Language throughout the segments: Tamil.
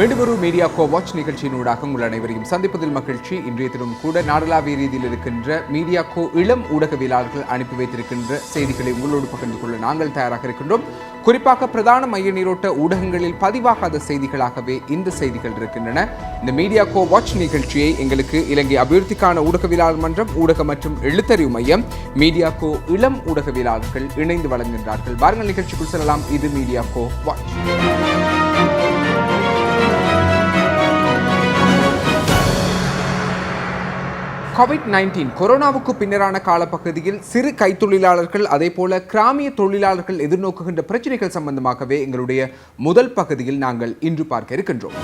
மீண்டும் ஒரு மீடியா கோ வாட்ச் நிகழ்ச்சியினூடாக உங்கள் அனைவரையும் சந்திப்பதில் மகிழ்ச்சி. இன்றைய தினம் கூட நாடளாவிய ரீதியில் இருக்கின்ற மீடியா கோ இளம் ஊடகவியலாளர்கள் அனுப்பி வைத்திருக்கின்ற செய்திகளை உங்களோடு பகிர்ந்து கொள்ள நாங்கள் தயாராக இருக்கின்றோம். குறிப்பாக பிரதான மைய நீரோட்ட ஊடகங்களில் பதிவாகாத செய்திகளாகவே இந்த செய்திகள் இருக்கின்றன. இந்த மீடியா கோ வாட்ச் நிகழ்ச்சியை எங்களுக்கு இலங்கை அபிவிருத்திக்கான ஊடகவியலாளர் மன்றம் ஊடக மற்றும் எழுத்தறிவு மையம் மீடியா கோ இளம் ஊடகவியலாளர்கள் இணைந்து வழங்குகின்றார்கள். வாருங்கள் நிகழ்ச்சிக்குள் செல்லலாம். இது media go watch COVID nineteen கொரோனாவுக்கு பின்னரான காலப்பகுதியில் சிறு கைத்தொழிலாளர்கள் அதே போல கிராமிய தொழிலாளர்கள் எதிர்நோக்குகின்ற பிரச்சனைகள் சம்பந்தமாகவே எங்களுடைய முதல் பகுதியில் நாங்கள் இன்று பார்க்க இருக்கின்றோம்.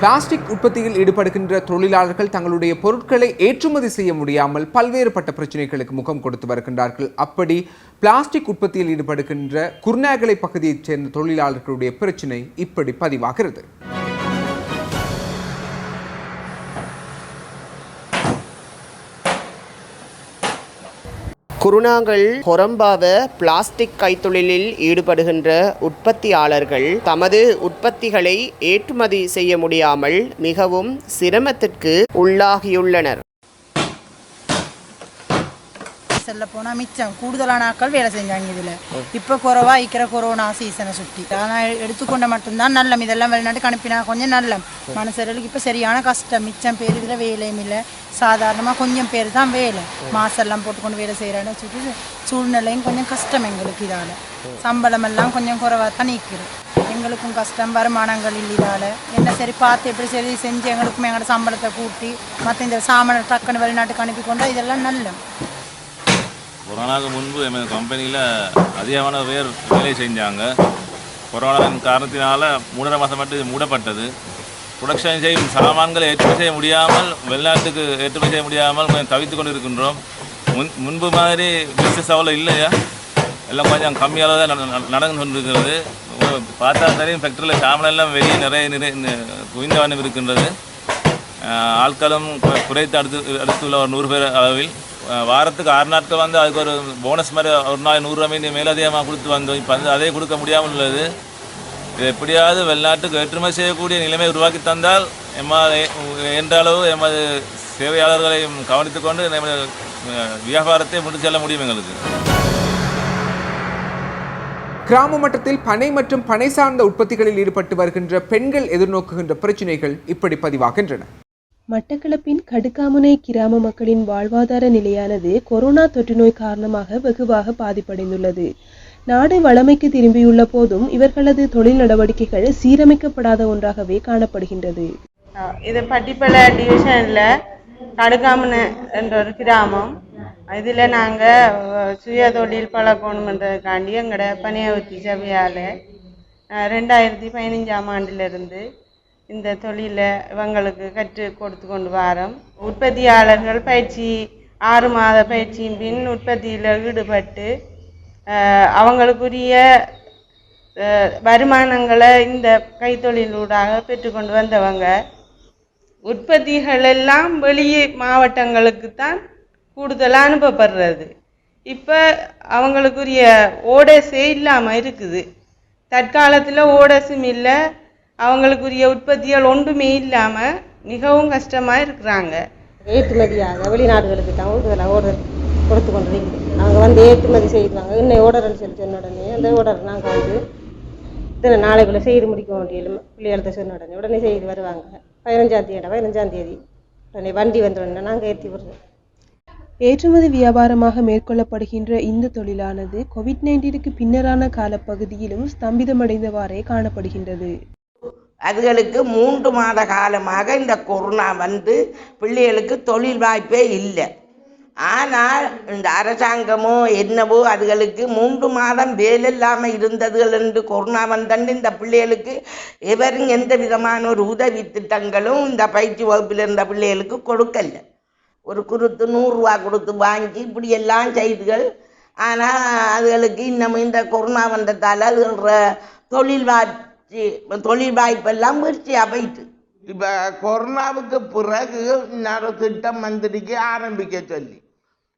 பிளாஸ்டிக் உற்பத்தியில் ஈடுபடுகின்ற தொழிலாளர்கள் தங்களுடைய பொருட்களை ஏற்றுமதி செய்ய முடியாமல் பல்வேறுபட்ட பிரச்சனைகளுக்கு முகம் கொடுத்து வருகின்றார்கள். அப்படி பிளாஸ்டிக் உற்பத்தியில் ஈடுபடுகின்ற குர்நாகலை பகுதியைச் சேர்ந்த தொழிலாளர்களுடைய பிரச்சனை இப்படி பதிவாகிறது. குருணாங்கல் ஹொரம்பாவ பிளாஸ்டிக் கைத்தொழிலில் ஈடுபடுகின்ற உற்பத்தியாளர்கள் தமது உற்பத்திகளை ஏற்றுமதி செய்ய முடியாமல் மிகவும் சிரமத்திற்கு உள்ளாகியுள்ளனர். செல்ல போனால் மிச்சம். கூடுதலான ஆட்கள் வேலை செஞ்சாங்க இதில். இப்போ குறவா இருக்கிற கொரோனா சீசனை சுற்றி ஆனால் எடுத்துக்கொண்ட மட்டும்தான் நல்லம். இதெல்லாம் வெளிநாட்டுக்கு அனுப்பினா கொஞ்சம் நல்லம். மனுஷர்களுக்கு இப்போ சரியான கஷ்டம். மிச்சம் பேர் இதில் வேலையும் இல்லை. சாதாரணமாக கொஞ்சம் பேர் தான் வேலை. மாசெல்லாம் போட்டுக்கொண்டு வேலை செய்கிறான்னு சொல்லிட்டு சூழ்நிலையும் கொஞ்சம் கஷ்டம் எங்களுக்கு இதால். சம்பளம் எல்லாம் கொஞ்சம் குறவாக தான் நிற்கிறோம் எங்களுக்கும் கஷ்டம். வருமானங்கள் இல்லை இதால். என்ன சரி பார்த்து எப்படி சரி செஞ்சு எங்களுக்கும் எங்களோட சம்பளத்தை கூட்டி மற்ற இந்த சாமான டக்குன்னு வெளிநாட்டுக்கு அனுப்பி கொண்டா இதெல்லாம் நல்ல கொரோனாவுக்கு முன்பு எமது கம்பெனியில் அதிகமான பேர் வேலை செஞ்சாங்க. கொரோனாவின் காரணத்தினால் மூணரை மாதம் மட்டும் மூடப்பட்டது. ப்ரொடக்ஷன் செய்யும் சாமான்களை ஏற்றுமதி செய்ய முடியாமல் வெளிநாட்டுக்கு ஏற்றுமதி செய்ய முடியாமல் கொஞ்சம் தவித்து கொண்டு இருக்கின்றோம் முன் முன்பு மாதிரி பிஸ்னஸ் அவ்வளோ இல்லையா? எல்லாம் கொஞ்சம் கம்மியாக தான் நட- நடந்து கொண்டிருக்கிறது. பார்த்தா தெரியும் ஃபேக்டரியில் சாமனெல்லாம் வெளியே நிறைய நிறைய குவிந்த வண்ணம் இருக்கின்றது ஆட்களும் குறைத்து அடுத்து அடுத்துள்ள ஒரு நூறு பேர் அளவில். வாரத்துக்கு ஆறு நாட்கள் வந்து அதுக்கு ஒரு போனஸ் மாதிரி ஒரு நாள் நூறுரூவா மீன் மேலதிகமாக கொடுத்து வந்தோம் இப்போ வந்து அதே கொடுக்க முடியாமல் உள்ளது. இது எப்படியாவது வெளிநாட்டுக்கு ஏற்றுமதி செய்யக்கூடிய நிலைமை உருவாக்கி தந்தால் எம்மா என்ற அளவு எமது சேவையாளர்களையும் கவனித்துக்கொண்டு நமது வியாபாரத்தை முடித்து செல்ல முடியும் எங்களுக்கு. கிராம மட்டத்தில் பனை மற்றும் பனை சார்ந்த உற்பத்திகளில் ஈடுபட்டு வருகின்ற பெண்கள் எதிர்நோக்குகின்ற பிரச்சினைகள் இப்படி பதிவாகின்றன. மட்டக்களப்பின் கடுக்காமுனை கிராம மக்களின் வாழ்வாதார நிலையானது கொரோனா தொற்று நோய் காரணமாக வெகுவாக பாதிப்படைந்துள்ளது. நாடு வளமைக்கு திரும்பியுள்ள போதும் இவர்களது தொழில் நடவடிக்கைகள் சீரமைக்கப்படாத ஒன்றாகவே காணப்படுகின்றது. இது பட்டிப்பள டிவிஷனில் கடுக்காமுனை என்ற ஒரு கிராமம். இதில் நாங்கள் சுய தொழில் பழக்கணுன்றதுக்காண்டி எங்களோட பணியாவத்தி சபையால் ரெண்டாயிரத்தி பதினஞ்சாம் ஆண்டிலிருந்து இந்த தொழிலை இவங்களுக்கு கற்றுக் கொடுத்து கொண்டு வரோம். உற்பத்தியாளர்கள் பயிற்சி ஆறு மாத பயிற்சியின் பின் உற்பத்தியில் ஈடுபட்டு அவங்களுக்குரிய வருமானங்களை இந்த கைத்தொழிலூடாக பெற்றுக்கொண்டு வந்தவங்க. உற்பத்திகள் எல்லாம் வெளியே மாவட்டங்களுக்கு தான் கூடுதலாக அனுப்பப்படுறது. இப்போ அவங்களுக்குரிய ஓடஸே இல்லாமல் இருக்குது. தற்காலத்தில் ஓடஸும் இல்லை அவங்களுக்குரிய உற்பத்திகள் ஒன்றுமே இல்லாமல் மிகவும் கஷ்டமாக இருக்கிறாங்க. ஏற்றுமதியாக வெளிநாடுகளுக்கு தான் கூடுதலாக ஆர்டர் கொடுத்து கொண்டு அவங்க வந்து ஏற்றுமதி செய்வாங்க இன்னும் ஆர்டர்னு சொல்லி சொன்ன உடனே அந்த ஆர்டர் நாங்கள் வந்து இத்தனை நாளைக்குள்ளே செய்து முடிக்க வேண்டிய பிள்ளைகள்கிட்ட சொன்ன உடனே உடனே செய்து வருவாங்க. பதினஞ்சாம் தேதி பதினஞ்சாம் தேதி. உடனே வண்டி வந்த உடனே நாங்கள் ஏற்றி விடுறோம். ஏற்றுமதி வியாபாரமாக மேற்கொள்ளப்படுகின்ற இந்த தொழிலானது கோவிட் நைன்டீனுக்கு பின்னரான காலப்பகுதியிலும் ஸ்தம்பிதமடைந்தவாறே காணப்படுகின்றது. அதுகளுக்கு மூன்று மாத காலமாக இந்த கொரோனா வந்து பிள்ளைகளுக்கு தொழில் வாய்ப்பே இல்லை. ஆனால் இந்த அரசாங்கமோ என்னவோ அதுகளுக்கு மூன்று மாதம் வேலை இல்லாமல் இருந்ததுகள் என்று கொரோனா வந்தண்டு இந்த பிள்ளைகளுக்கு எவரும் எந்த விதமான ஒரு உதவி திட்டங்களும் இந்த பயிற்சி வகுப்பில் இருந்த பிள்ளைகளுக்கு கொடுக்கல. ஒரு குருத்து நூறுரூவா கொடுத்து வாங்கி இப்படி எல்லாம் செய்துகள். ஆனால் அதுகளுக்கு இன்னமும் இந்த கொரோனா வந்ததால் அதுகள தொழில் வாய்ப்பு தொழில் வாய்ப்பெல்லாம் வீழ்ச்சியாக போயிட்டு இப்போ கொரோனாவுக்கு பிறகு இன்னொரு திட்டம் வந்திருக்கு ஆரம்பிக்க சொல்லி.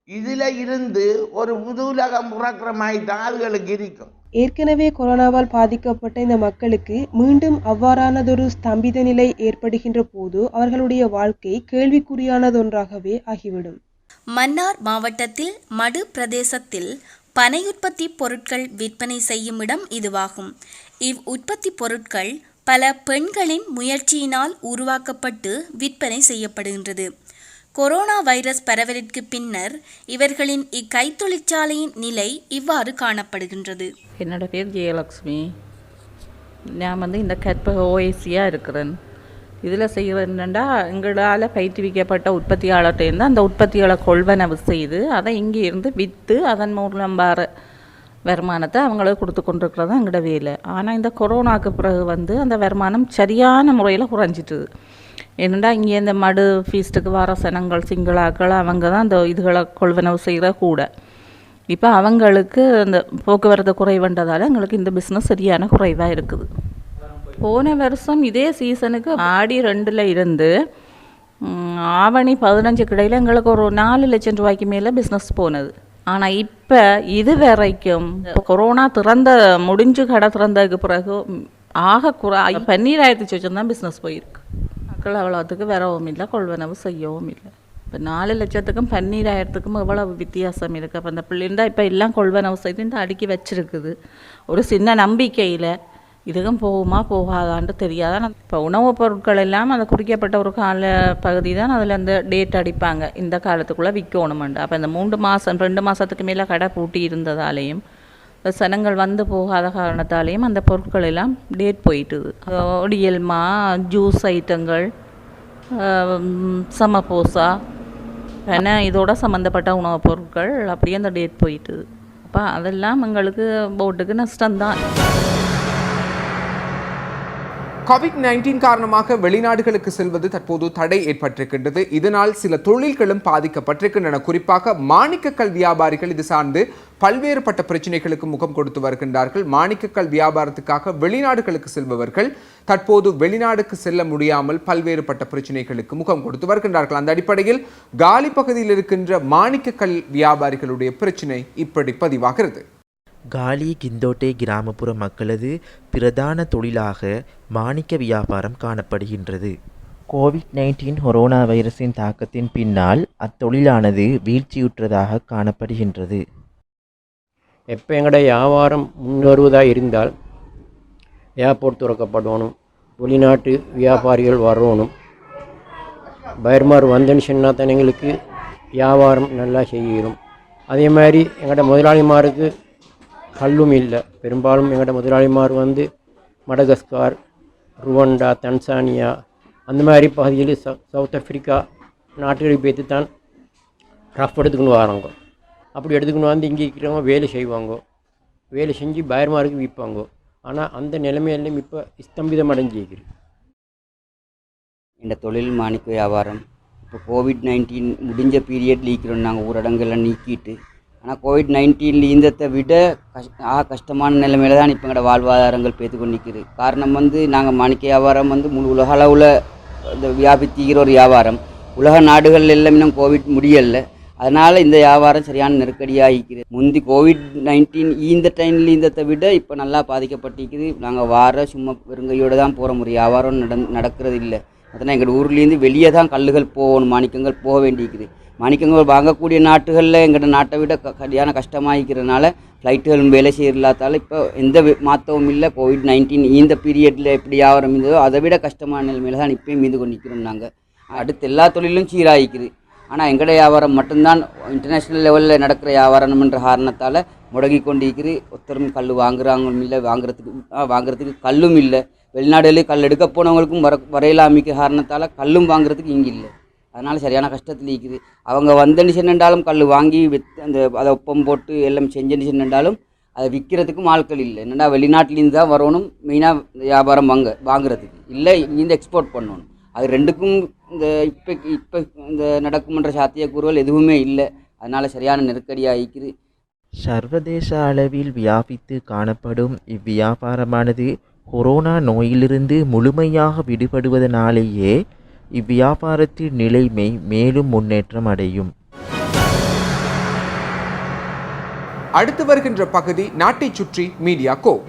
இதில் இருந்து ஒரு புது உலகம் பிறக்கிற மாதிரி தான் அதுகளுக்கு இருக்கும். ஏற்கனவே கொரோனாவால் பாதிக்கப்பட்ட இந்த மக்களுக்கு மீண்டும் அவ்வாறானதொரு ஸ்தம்பித நிலை ஏற்படுகின்ற போது அவர்களுடைய வாழ்க்கை கேள்விக்குறியானதொன்றாகவே ஆகிவிடும். மன்னார் மாவட்டத்தில் மடு பிரதேசத்தில் பனை உற்பத்தி பொருட்கள் விற்பனை செய்யும் இடம் இதுவாகும். இவ் உற்பத்தி பொருட்கள் பல பெண்களின் முயற்சியினால் உருவாக்கப்பட்டு விற்பனை செய்யப்படுகின்றது. கொரோனா வைரஸ் பரவலிற்கு பின்னர் இவர்களின் இக்கைத்தொழிற்சாலையின் நிலை இவ்வாறு காணப்படுகின்றது. என்னோட பேர் ஜெயலக்ஷ்மி. நான் வந்து இந்த கற்பக ஓஎஸியாக இருக்கிறேன். இதில் செய்கிறது எங்களால் பயிற்றுவிக்கப்பட்ட உற்பத்தியாளர்கிட்டேருந்து அந்த உற்பத்திகளை கொள்வனவு செய்து அதை இங்கே இருந்து விற்று அதன் மூலம் வர வருமானத்தை அவங்களே கொடுத்து கொண்டிருக்கிறது தான் எங்களோட வேலை. ஆனால் இந்த கொரோனாக்கு பிறகு வந்து அந்த வருமானம் சரியான முறையில் குறைஞ்சிட்டுது. என்னடா இங்கே இந்த மடு ஃபீஸ்ட்டுக்கு வர சனங்கள் சிங்களாக்கள் அவங்க தான் அந்த இதுகளை கொள்வனவு செய்கிற கூட. இப்போ அவங்களுக்கு அந்த போக்குவரத்து குறைவுன்றதால எங்களுக்கு இந்த பிஸ்னஸ் சரியான குறைவாக இருக்குது. போன வருஷம் இதே சீசனுக்கு ஆடி ரெண்டில் இருந்து ஆவணி பதினஞ்சு கிடையில் எங்களுக்கு ஒரு நாலு லட்சம் ரூபாய்க்கு மேலே பிஸ்னஸ் போனது. ஆனால் இப்போ இது வரைக்கும் கொரோனா திறந்த முடிஞ்சு கடை திறந்ததுக்கு பிறகு ஆக குறை பன்னீராயிரத்தி சொச்சம் தான் பிஸ்னஸ் போயிருக்கு. மக்கள் அவ்வளோத்துக்கு வரவும் இல்லை கொள்வனவு செய்யவும் இல்லை. இப்போ நாலு லட்சத்துக்கும் பன்னீராயிரத்துக்கும் எவ்வளவு வித்தியாசம் இருக்குது அப்போ அந்த பிள்ளைண்டா இப்போ எல்லாம் கொள்வனவு செய்து இந்த அடுக்கி வச்சுருக்குது. ஒரு சின்ன நம்பிக்கையில் இதுக்கும் போகுமா போகாதான்ட்டு ஆனால் இப்போ உணவுப் பொருட்கள் எல்லாம் அந்த குறிக்கப்பட்ட ஒரு கால பகுதி தான் அதில் அந்த டேட் அடிப்பாங்க. இந்த காலத்துக்குள்ளே விற்கணுமெண்டு அப்போ இந்த மூன்று மாதம் ரெண்டு மாதத்துக்கு மேலே கடை பூட்டி இருந்ததாலேயும் இந்த சனங்கள் வந்து போகாத காரணத்தாலேயும் அந்த பொருட்கள் எல்லாம் டேட் போயிட்டுது. ஒடியல்மா ஜூஸ் ஐட்டங்கள் சமபோசா ஏன்னா இதோட சம்மந்தப்பட்ட உணவுப் பொருட்கள் அப்படியே அந்த டேட் போயிட்டுது. அப்போ அதெல்லாம் எங்களுக்கு போட்டுக்கு நஷ்டம்தான். கோவிட் நைன்டீன் காரணமாக வெளிநாடுகளுக்கு செல்வது தற்போது தடை ஏற்பட்டிருக்கின்றது. இதனால் சில தொழில்களும் பாதிக்கப்பட்டிருக்கின்றன. குறிப்பாக மாணிக்கக்கல் வியாபாரிகள் இது சார்ந்து பல்வேறுபட்ட பிரச்சனைகளுக்கு முகம் கொடுத்து வருகின்றார்கள். மாணிக்கக்கல் வியாபாரத்துக்காக வெளிநாடுகளுக்கு செல்பவர்கள் தற்போது வெளிநாடுக்கு செல்ல முடியாமல் பல்வேறுபட்ட பிரச்சனைகளுக்கு முகம் கொடுத்து வருகின்றார்கள். அந்த அடிப்படையில் காலி பகுதியில் இருக்கின்ற மாணிக்கக்கல் வியாபாரிகளுடைய பிரச்சனை இப்படி பதிவாகிறது. காலி கிந்தோட்டே கிராமப்புற மக்களது பிரதான தொழிலாக மாணிக்க வியாபாரம் காணப்படுகின்றது. கோவிட் நைன்டீன் கொரோனா வைரஸின் தாக்கத்தின் பின்னால் அத்தொழிலானது வீழ்ச்சியுற்றதாக காணப்படுகின்றது. எப்போ எங்களோட வியாபாரம் முன்னேறுவதாக இருந்தால் ஏர்போர்ட் திறக்கப்படணும் வெளிநாட்டு வியாபாரிகள் வரணும். பயர்மார் வந்தேன்னு சொன்னால் தான் எங்களுக்கு வியாபாரம் நல்லா செய்யணும். அதே மாதிரி எங்களோட முதலாளிமாருக்கு கல்லும் இல்லை. பெரும்பாலும் எங்களோட முதலாளிமார் வந்து மடகஸ்கார் ருவண்டா தன்சானியா அந்த மாதிரி பகுதியில் ச சவுத் ஆஃப்ரிக்கா நாட்டுகளுக்கு போய்த்து தான் ரஃப் எடுத்துக்கணும் வராங்க. அப்படி எடுத்துக்கணும் வந்து இங்கே இருக்கிறவங்க வேலை செய்வாங்க. வேலை செஞ்சு பயர்மாருக்கு விற்பாங்க. ஆனால் அந்த நிலைமையிலும் இப்போ ஸ்தம்பிதம் அடைஞ்சிருக்குது. இந்த தொழில் மாணிக்க வியாபாரம் இப்போ கோவிட் நைன்டீன் முடிஞ்ச பீரியட் இருக்கிறோம். நாங்கள் ஊரடங்கெல்லாம் நீக்கிட்டு ஆனால் கோவிட் நைன்டீன் ஈந்தத்தை விட கஷ் ஆ கஷ்டமான நிலைமையில தான் இப்போ எங்களோட வாழ்வாதாரங்கள் பேத்து கொண்டு காரணம் வந்து நாங்கள் மாணிக்க வியாபாரம் வந்து முழு உலக அளவில் இந்த வியாபித்திக்கிற ஒரு வியாபாரம். உலக நாடுகள் எல்லாம் இன்னும் கோவிட் முடியலை. அதனால் இந்த வியாபாரம் சரியான நெருக்கடியாக இருக்குது முந்தி கோவிட் நைன்டீன் இந்த டைமில் இருந்ததை விட இப்போ நல்லா பாதிக்கப்பட்டிருக்குது. நாங்கள் வார சும்மா வெறுங்கையோடு தான் போகிற ஒரு வியாபாரம் நட நடக்கிறது இல்லை அதனால் எங்கள் ஊர்லேருந்து வெளியே தான் கல்லுகள் போகணும் மாணிக்கங்கள் போக வேண்டியிருக்குது. மணிக்கங்கள் வாங்கக்கூடிய நாட்டுகளில் எங்கள் நாட்டை விட க சரியான கஷ்டமாகிக்கிறதுனால ஃப்ளைட்டுகளும் வேலை செய்யலாத்தால இப்போ எந்த மாற்றவும் மாற்றமும் இல்லை. கோவிட் நைன்டீன் இந்த பீரியடில் எப்படி வியாபாரம் இருந்ததோ அதை விட கஷ்டமான நிலைமையில தான் இப்பயும் மீது கொண்டு நிற்கிறோம் நாங்கள் அடுத்து எல்லா தொழிலும் சீராகிக்குது ஆனால் எங்கட வியாபாரம் மட்டும்தான் இன்டர்நேஷ்னல் லெவலில் நடக்கிற வியாபாரம்ன்ற காரணத்தால் முடங்கி கொண்டு இருக்குது ஒருத்தரும் கல் வாங்குறாங்களும் இல்லை வாங்குறதுக்கு ஆ, வாங்குறதுக்கு கல்லும் இல்லை. வெளிநாடுகளில் கல் எடுக்க போனவங்களுக்கும் வர வரையிலாமிக்க காரணத்தால் கல்லும் வாங்குறதுக்கு இங்கே இல்லை. அதனால் சரியான கஷ்டத்தில் இருக்குது அவங்க வந்தன்னு சென்றாலும் கல் வாங்கி வித் அந்த அதை ஒப்பம் போட்டு எல்லாம் செஞ்சுன்னு சென்றாலும் அதை விற்கிறதுக்கும் ஆட்கள் இல்லை. என்னென்னா வெளிநாட்டிலேருந்து தான் வரணும் மெயினாக வியாபாரம் வாங்க வாங்குறதுக்கு. இல்லை இங்கேருந்து எக்ஸ்போர்ட் பண்ணணும். அது ரெண்டுக்கும் இந்த இப்போ இப்போ இந்த நடக்கும்ன்ற சாத்தியக்கூறுகள் எதுவுமே இல்லை. அதனால் சரியான நெருக்கடியாக இருக்குது சர்வதேச அளவில் வியாபித்து காணப்படும் இவ்வியாபாரமானது கொரோனா நோயிலிருந்து முழுமையாக விடுபடுவதனாலேயே இவ்வியாபாரத்தின் நிலைமை மேலும் முன்னேற்றம் அடையும். அடுத்து வருகின்ற பகுதி நாட்டை சுற்றி மீடியா கோ.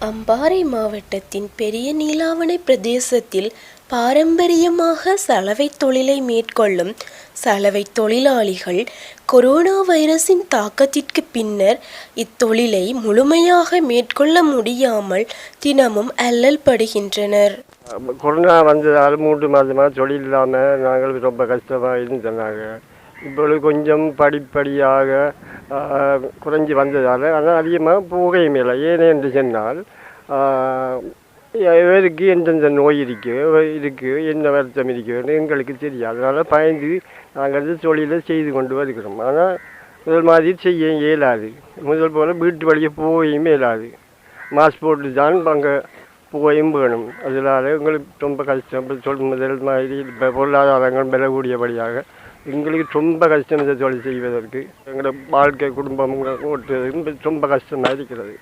அம்பாறை மாவட்டத்தின் பெரிய நீலாவணை பிரதேசத்தில் பாரம்பரியமாக சலவை தொழிலை மேற்கொள்ளும் சலவை தொழிலாளிகள் கொரோனா வைரஸின் தாக்கத்திற்கு பின்னர் இத்தொழிலை முழுமையாக மேற்கொள்ள முடியாமல் தினமும் அல்லல் படுகின்றனர். கொரோனா வந்ததால் மூன்று மாதமாக தொழில் இல்லாமல் நாங்கள் ரொம்ப கஷ்டமாக இருந்தோம் இப்பொழுது கொஞ்சம் படிப்படியாக குறைஞ்சி வந்ததால் ஆனால் அதிகமாக போகையும் இல்லை. ஏன் என்று சொன்னால் இவருக்கு எந்தெந்த நோய் இருக்குது இருக்குது என்ன வருத்தம் இருக்குதுன்னு எங்களுக்கு தெரியாது. அதனால் பயந்து நாங்கள் இந்த தொழிலை செய்து கொண்டு வருகிறோம். ஆனால் முதல் மாதிரி செய்ய இயலாது. முதல் போல் வீட்டு வழியை போயும் இயலாது. மாஸ்க் போட்டு தான் அங்கே போயும் வேணும். அதனால எங்களுக்கு ரொம்ப கஷ்டம். சொல் முதல் மாதிரி இப்போ பொருளாதாரங்கள் பெறக்கூடியபடியாக எங்களுக்கு ரொம்ப கஷ்டம் இந்த தொழில் செய்வதற்கு. எங்களோட வாழ்க்கை குடும்பம் ஓட்டுறது ரொம்ப கஷ்டமாக இருக்கிறது.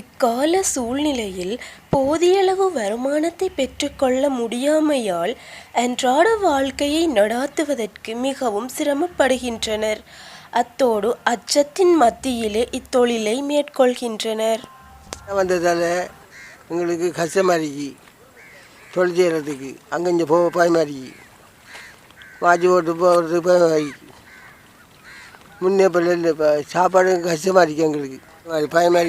இக்கால சூழ்நிலையில் போதியளவு வருமானத்தை பெற்றுக்கொள்ள முடியாமையால் அன்றாட வாழ்க்கையை நடாத்துவதற்கு மிகவும் சிரமப்படுகின்றனர். அத்தோடு அச்சத்தின் மத்தியிலே இத்தொழிலை மேற்கொள்கின்றனர். வந்ததால் எங்களுக்கு கஷ்டமாக இருக்கு தொழில் செய்கிறதுக்கு அங்கே இங்கே போக பயமாக இருக்கு போட்டு போகிறதுக்கு பயமாக இருக்கு முன்னே பிள்ளை இப்போ சாப்பாடு கஷ்டமாக இருக்கு எங்களுக்கு. மாதிரி பயமாக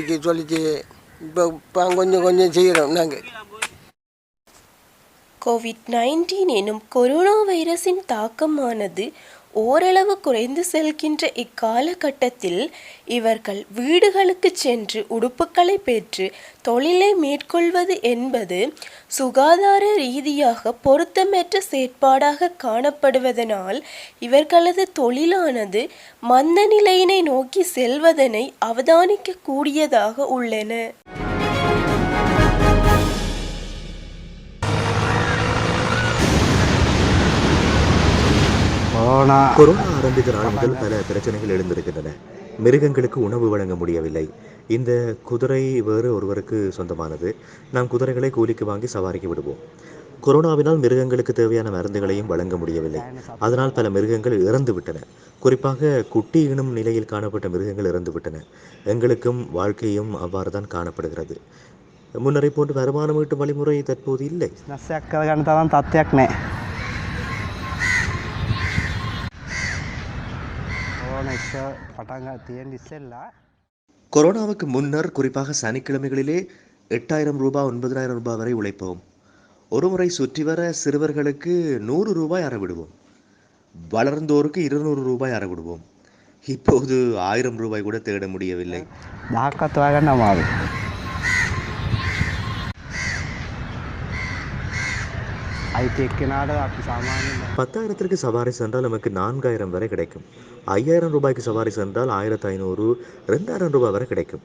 இப்போ இப்போ கொஞ்சம் கொஞ்சம் செய்கிறோம் நாங்கள் கோவிட் நைன்டீன் எனும் கொரோனா வைரஸின் தாக்கமானது ஓரளவு குறைந்து செல்கின்ற இக்காலகட்டத்தில் இவர்கள் வீடுகளுக்கு சென்று உடுப்புகளை பெற்று தொழிலை மேற்கொள்வது என்பது சுகாதார ரீதியாக பொருத்தமற்ற செயற்பாடாக காணப்படுவதனால் இவர்களது தொழிலானது மந்த நிலையினை நோக்கி செல்வதனை அவதானிக்கக்கூடியதாக உள்ளன. கொரோனா கொரோனா ஆரம்பித்த நாள் முதல் பல பிரச்சனைகள் எழுந்திருக்கின்றன. மிருகங்களுக்கு உணவு வழங்க முடியவில்லை. இந்த குதிரை வேறு ஒருவருக்கு சொந்தமானது. நாம் குதிரைகளை கூலிக்கு வாங்கி சவாரிக்கு விடுவோம். கொரோனாவினால் மிருகங்களுக்கு தேவையான மருந்துகளையும் வழங்க முடியவில்லை. அதனால் பல மிருகங்கள் இறந்து விட்டன. குறிப்பாக குட்டி இனும் நிலையில் காணப்பட்ட மிருகங்கள் இறந்து விட்டன. எங்களுக்கும் வாழ்க்கையும் அவ்வாறு தான் காணப்படுகிறது. முன்னரை போன்று வருமானம் ஈட்டும் வழிமுறை தற்போது இல்லை. கொரோனாவுக்கு முன்னர் குறிப்பாக சனிக்கிழமைகளிலே எட்டாயிரம் ரூபாய் ஒன்பதாயிரம் ரூபாய் வரை உழைப்போம். ஒருமுறை சுற்றி வர சிறுவர்களுக்கு நூறு ரூபாய் அறவிடுவோம். வளர்ந்தோருக்கு இருநூறு ரூபாய் அறவிடுவோம். இப்போது ஆயிரம் ரூபாய் கூட தேட முடியவில்லை. தாக்கத்தாக நம்ம பத்தாயிரத்திற்கு சவாரி சென்றால் நமக்கு நான்காயிரம் வரை கிடைக்கும். ஐயாயிரம் ரூபாய்க்கு சவாரி சென்றால் ஆயிரத்து ஐநூறு ரெண்டாயிரம் ரூபாய் வரை கிடைக்கும்.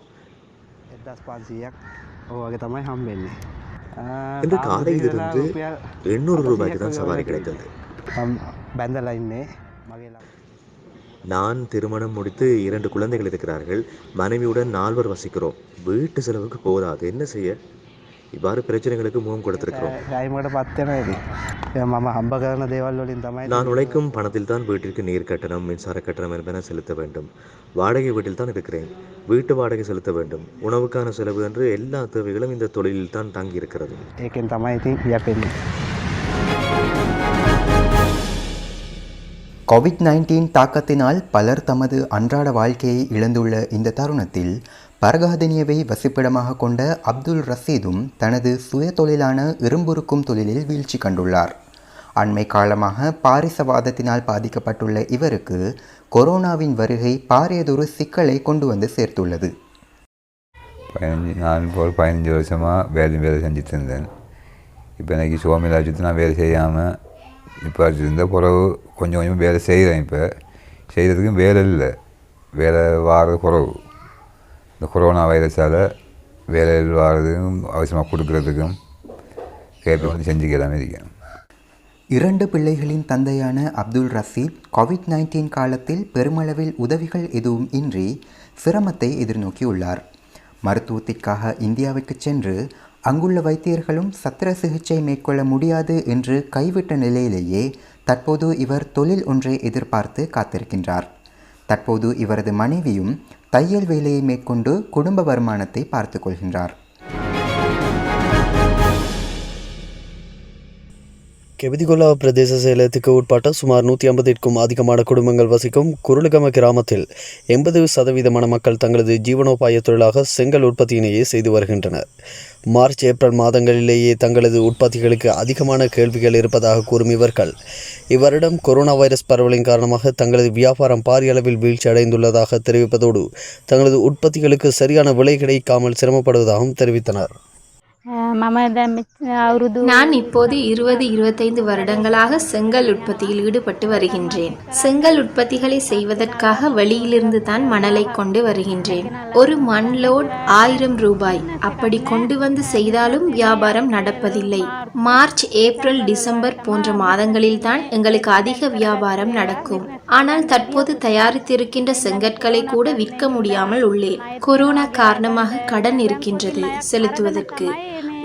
இந்த காலையிலிருந்து எண்ணூறு ரூபாய்க்கு தான் சவாரி கிடைத்தது. நான் திருமணம் முடித்து இரண்டு குழந்தைகள் இருக்கிறார்கள். மனைவியுடன் நால்வர் வசிக்கிறோம். வீட்டு செலவுக்கு போதாது. என்ன செய்ய? இவ்வாறு பிரச்சனைகளுக்கு முகம் கொடுத்திருக்கிறோம். டைமோட பத்தனது மம ஹம்பகாரண தேவாலோலின் தமாய் நான் உழைக்கும் பணத்தில் தான் வீட்டிற்கு நீர் கட்டணம் மின்சார கட்டணம் என்பன செலுத்த வேண்டும். வாடகை வீட்டில் தான் இருக்கிறேன். வீட்டு வாடகை செலுத்த வேண்டும். உணவுக்கான செலவு என்று எல்லா தேவைகளும் இந்த தொழிலில் தான் தங்கி இருக்கிறது ஏகேன் தமாய் கோவிட் நைன்டீன் தாக்கத்தினால் பலர் தமது அன்றாட வாழ்க்கையை இழந்துள்ள இந்த தருணத்தில் பரகாதினியவை வசிப்பிடமாக கொண்ட அப்துல் ரசீதும் தனது சுய தொழிலான இரும்புருக்கும் தொழிலில் வீழ்ச்சி கண்டுள்ளார். அண்மை காலமாக பாரிசவாதத்தினால் பாதிக்கப்பட்டுள்ள இவருக்கு கொரோனாவின் வருகை பாரியதொரு சிக்கலை கொண்டு வந்து சேர்த்துள்ளது. பதினஞ்சு நான் போல் பதினஞ்சு வருஷமாக வேலை வேலை செஞ்சுட்டு இருந்தேன். இப்போ எனக்கு சோமிலா வச்சுட்டு நான் வேலை செய்யாமல் இப்போ இருந்த குறவு கொஞ்சம் கொஞ்சம் வேலை செய்கிறேன் இப்போ. செய்கிறதுக்கும் வேலை இல்லை. வேலை வாரது குறவு. இந்த கொரோனா வைரஸால் வேலை வாரதுக்கும் அவசியமாக கொடுக்கறதுக்கும் கேட்டு செஞ்சுக்கலாமே இருக்கேன். இரண்டு பிள்ளைகளின் தந்தையான அப்துல் ரசீத் கோவிட் நைன்டீன் காலத்தில் பெருமளவில் உதவிகள் எதுவும் இன்றி சிரமத்தை எதிர்நோக்கியுள்ளார். மருத்துவத்திற்காக இந்தியாவுக்கு சென்று அங்குள்ள வைத்தியர்களும் சத்திர சிகிச்சை மேற்கொள்ள முடியாது என்று கைவிட்ட நிலையிலேயே தற்போது இவர் தொழில் ஒன்றை எதிர்பார்த்து காத்திருக்கின்றார். தற்போது இவரது மனைவியும் தையல் வேலையை மேற்கொண்டு குடும்ப வருமானத்தை பார்த்து கொள்கின்றார். கெபிதிகொல்லா பிரதேச செயலகத்துக்கு உட்பட்ட சுமார் நூற்றி ஐம்பதிற்கும் அதிகமான குடும்பங்கள் வசிக்கும் குருளுகம கிராமத்தில் எண்பது சதவீதமான மக்கள் தங்களது ஜீவனோபாய தொழிலாக செங்கல் உற்பத்தியினையே செய்து வருகின்றனர். மார்ச் ஏப்ரல் மாதங்களிலேயே தங்களது உற்பத்திகளுக்கு அதிகமான கேள்விகள் இருப்பதாக கூறும் இவர்கள் இவ்வருடம் கொரோனா வைரஸ் பரவலின் காரணமாக தங்களது வியாபாரம் பாரிய அளவில் வீழ்ச்சி அடைந்துள்ளதாக தெரிவிப்பதோடு தங்களது உற்பத்திகளுக்கு சரியான விலை கிடைக்காமல் சிரமப்படுவதாகவும் தெரிவித்தனர். நான் இப்போது இருபது இருபத்தைந்து வருடங்களாக செங்கல் உற்பத்தியில் ஈடுபட்டு வருகின்றேன். செங்கல் உற்பத்திகளை செய்வதற்காக வெளியிலிருந்து தான் மணலை கொண்டு வருகின்றேன். ஒரு மண் லோட் ஆயிரம் ரூபாய். அப்படி கொண்டு வந்து செய்தாலும் வியாபாரம் நடப்பதில்லை. மார்ச் ஏப்ரல் டிசம்பர் போன்ற மாதங்களில் தான் எங்களுக்கு அதிக வியாபாரம் நடக்கும். ஆனால் தற்போது தயாரித்திருக்கின்ற செங்கற்களை கூட விற்க முடியாமல் உள்ளேன் கொரோனா காரணமாக கடன் இருக்கின்றது செலுத்துவதற்கு.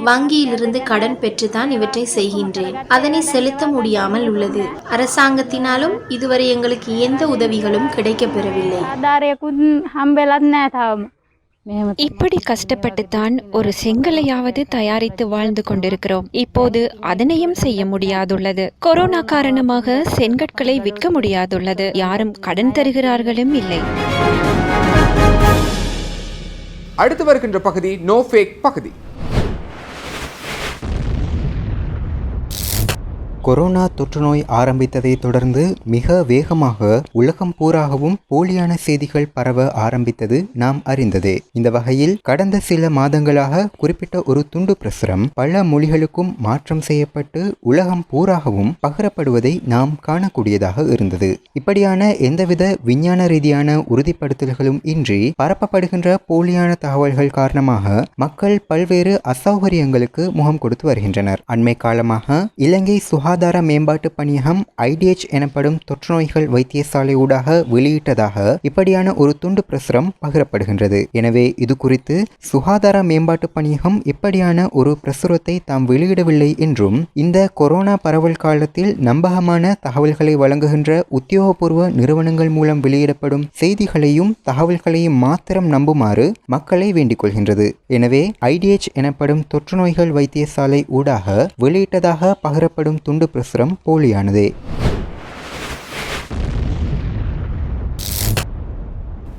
வங்கியிலிருந்து கடன் பெற்றுதான் இவற்றை செய்கின்றேன். அதனை செலுத்த முடியாமல் உள்ளது. அரசாங்கத்தினாலும் இதுவரை எங்களுக்கு எந்த உதவிகளும் கிடைக்கப் பெறவில்லை. இப்படி கஷ்டப்பட்டு தான் ஒரு செங்கலையாவது தயாரித்து வாழ்ந்து கொண்டிருக்கிறோம். இப்போது அதனையும் செய்ய முடியாதுள்ளது. கொரோனா காரணமாக செங்கற்களை விற்க முடியாதுள்ளது. யாரும் கடன் தருகிறார்களும் இல்லை. அடுத்து வருகின்ற பகுதி நோ ஃபேக் பகுதி. கொரோனா தொற்றுநோய் ஆரம்பித்ததை தொடர்ந்து மிக வேகமாக உலகம் பூராகவும் போலியான செய்திகள் பரவ ஆரம்பித்தது நாம் அறிந்ததே. இந்த வகையில் கடந்த சில மாதங்களாக குறிப்பிட்ட ஒரு துண்டு பிரசுரம் பல மொழிகளுக்கும் மாற்றம் செய்யப்பட்டு உலகம் பூராகவும் பகிரப்படுவதை நாம் காணக்கூடியதாக இருந்தது. இப்படியான எந்தவித விஞ்ஞான ரீதியான உறுதிப்படுத்தல்களும் இன்றி பரப்பப்படுகின்ற போலியான தகவல்கள் காரணமாக மக்கள் பல்வேறு அசௌகரியங்களுக்கு முகம் கொடுத்து வருகின்றனர். அண்மை காலமாக இலங்கை சுகாதார சுகாதார மேம்பாட்டு பணியகம் ஐடிஎச் எனப்படும் தொற்றுநோய்கள் வைத்தியசாலை ஊடாக வெளியிட்டதாக இப்படியான ஒரு துண்டு பிரசுரம் பகிரப்படுகின்றது. எனவே இது குறித்து சுகாதார மேம்பாட்டு பணியகம் இப்படியான ஒரு பிரசுரத்தை தாம் வெளியிடவில்லை என்றும் இந்த கொரோனா பரவல் காலத்தில் நம்பகமான தகவல்களை வழங்குகின்ற உத்தியோகபூர்வ நிறுவனங்கள் மூலம் வெளியிடப்படும் செய்திகளையும் தகவல்களையும் மாத்திரம் நம்புமாறு மக்களை வேண்டிக் கொள்கின்றது. எனவே ஐடிஎச் எனப்படும் தொற்றுநோய்கள் வைத்தியசாலை ஊடாக வெளியிட்டதாக பகிரப்படும் துண்டு பிரசுரம் போலியானதே.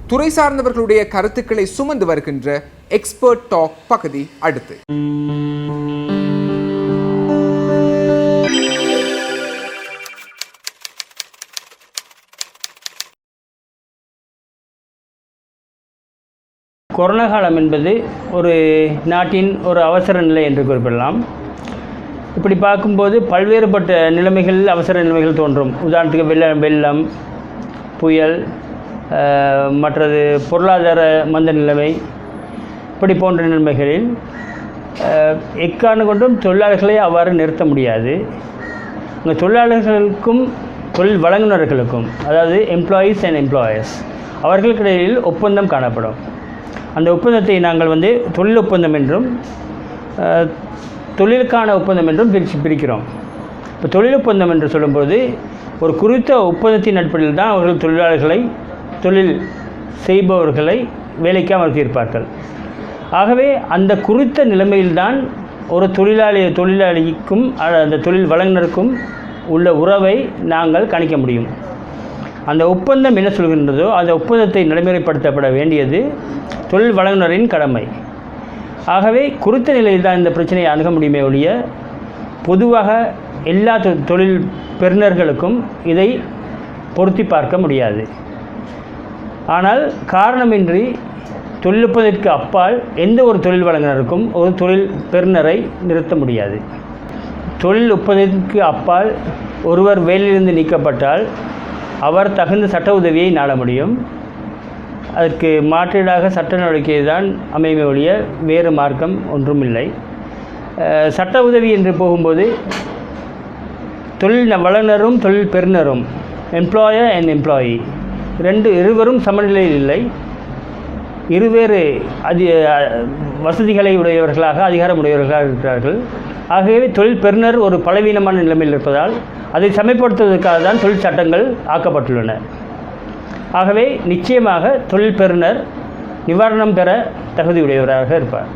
துறை சார்ந்தவர்களுடைய கருத்துக்களை சுமந்து வருகின்ற எக்ஸ்பர்ட் டாக் பகுதி அடுத்து. கொரோனா காலம் என்பது ஒரு நாட்டின் ஒரு அவசர நிலை என்று குறிப்பிடலாம். இப்படி பார்க்கும்போது பல்வேறுபட்ட நிலைமைகள் அவசர நிலைமைகள் தோன்றும். உதாரணத்துக்கு வெள்ள வெள்ளம் புயல் மற்றது பொருளாதார மந்த நிலைமை இப்படி போன்ற நிலைமைகளில் எக்காரணம் கொண்டும் தொழிலாளர்களை அவ்வாறு நிறுத்த முடியாது. இந்த தொழிலாளர்களுக்கும் தொழில் வழங்குனர்களுக்கும் அதாவது எம்ப்ளாயீஸ் அண்ட் எம்ப்ளாயர்ஸ் அவர்களுக்கிடையில் ஒப்பந்தம் காணப்படும். அந்த ஒப்பந்தத்தை நாங்கள் வந்து தொழில் ஒப்பந்தம் என்றும் தொழிலுக்கான ஒப்பந்தம் என்றும் பிரித்து பிரிக்கிறோம். இப்போ தொழில் ஒப்பந்தம் என்று சொல்லும்போது ஒரு குறித்த ஒப்பந்தத்தின் அடிப்படையில் தான் அவர்கள் தொழிலாளர்களை தொழில் செய்பவர்களை வேலைக்கு அமர்த்தியிருப்பார்கள். ஆகவே அந்த குறித்த நிலைமையில்தான் ஒரு தொழிலாளி தொழிலாளிக்கும் அந்த தொழில் வழங்கினருக்கும் உள்ள உறவை நாங்கள் கணிக்க முடியும். அந்த ஒப்பந்தம் என்ன சொல்கின்றதோ அந்த ஒப்பந்தத்தை நடைமுறைப்படுத்தப்பட வேண்டியது தொழில் வழங்குனரின் கடமை. ஆகவே குறித்த நிலையில் தான் இந்த பிரச்சனையை அணுக முடியுமே ஒழிய பொதுவாக எல்லா தொழில் பெறுநர்களுக்கும் இதை பொருத்தி பார்க்க முடியாது. ஆனால் காரணமின்றி தொழில்நுட்பத்திற்கு அப்பால் எந்த ஒரு தொழில் வழங்கினருக்கும் ஒரு தொழில் பெறுநரை நிறுத்த முடியாது. தொழில் ஒப்பந்தத்திற்கு அப்பால் ஒருவர் வேலையிலிருந்து நீக்கப்பட்டால் அவர் தகுந்த சட்ட உதவியை நாட முடியும். அதற்கு மாற்றீடாக சட்ட நடவடிக்கை தான் அமையுமே ஒழிய வேறு மார்க்கம் ஒன்றும் இல்லை சட்ட உதவி என்று போகும்போது தொழில் வல்லுநரும் தொழில் பெறுநரும் எம்ப்ளாயர் அண்ட் எம்ப்ளாயி ரெண்டு இருவரும் சமநிலையில் இல்லை. இருவேறு அதி வசதிகளை உடையவர்களாக அதிகாரம் உடையவர்களாக இருக்கிறார்கள். ஆகவே தொழில் பெறுநர் ஒரு பலவீனமான நிலைமையில் இருப்பதால் அதை சமைப்படுத்துவதற்காக தான் தொழில் சட்டங்கள் ஆக்கப்பட்டுள்ளன. ஆகவே நிச்சயமாக தொழில் பெறுநர் நிவாரணம் பெற தகுதியுடையவராக இருப்பார்.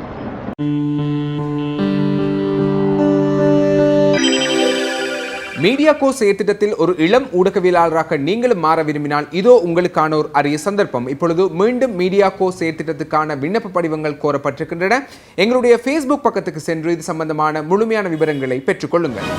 மீடியா மீடியாகோ செயற்திட்டத்தில் ஒரு இளம் ஊடகவியலாளராக நீங்களும் மாற விரும்பினால் இதோ உங்களுக்கான ஒரு அரிய சந்தர்ப்பம். இப்பொழுது மீண்டும் மீடியா மீடியாகோ செயற்திட்டத்துக்கான விண்ணப்ப படிவங்கள் கோரப்பட்டிருக்கின்றன. எங்களுடைய ஃபேஸ்புக் பக்கத்துக்கு சென்று இது சம்பந்தமான முழுமையான விவரங்களை பெற்றுக்கொள்ளுங்கள்.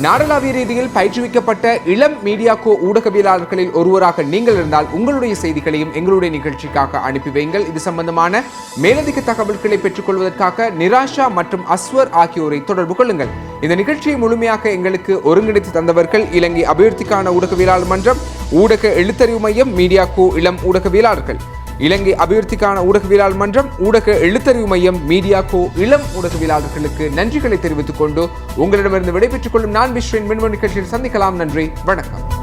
நாடளாவிய ரீதியில் பயிற்றுவிக்கப்பட்ட இளம் மீடியாக்கோ ஊடகவியலாளர்களில் ஒருவராக நீங்கள் இருந்தால் உங்களுடைய செய்திகளையும் எங்களுடைய நிகழ்ச்சிக்காக அனுப்பி வையுங்கள் இது சம்பந்தமான மேலதிக தகவல்களை பெற்றுக்கொள்வதற்காக நிராஷா மற்றும் அஸ்வர் ஆகியோரை தொடர்பு கொள்ளுங்கள். இந்த நிகழ்ச்சியை முழுமையாக எங்களுக்கு ஒருங்கிணைத்து தந்தவர்கள் இலங்கை அபிவிருத்திக்கான ஊடகவியலாளர் மன்றம் ஊடக எழுத்தறிவு மையம் மீடியாக்கோ இளம் ஊடகவியலாளர்கள். இலங்கை அபிவிருத்திக்கான ஊடகவியலாளர் மன்றம் ஊடக எழுத்தறிவு மையம் மீடியாக்கோ இளம் ஊடகவியலாளர்களுக்கு நன்றிகளை தெரிவித்துக் கொண்டு உங்களிடமிருந்து விடைபெற்றுக் கொள்ளும் நான் விஸ்வன் மின்மணி நிகழ்ச்சியில் சந்திக்கலாம். நன்றி வணக்கம்.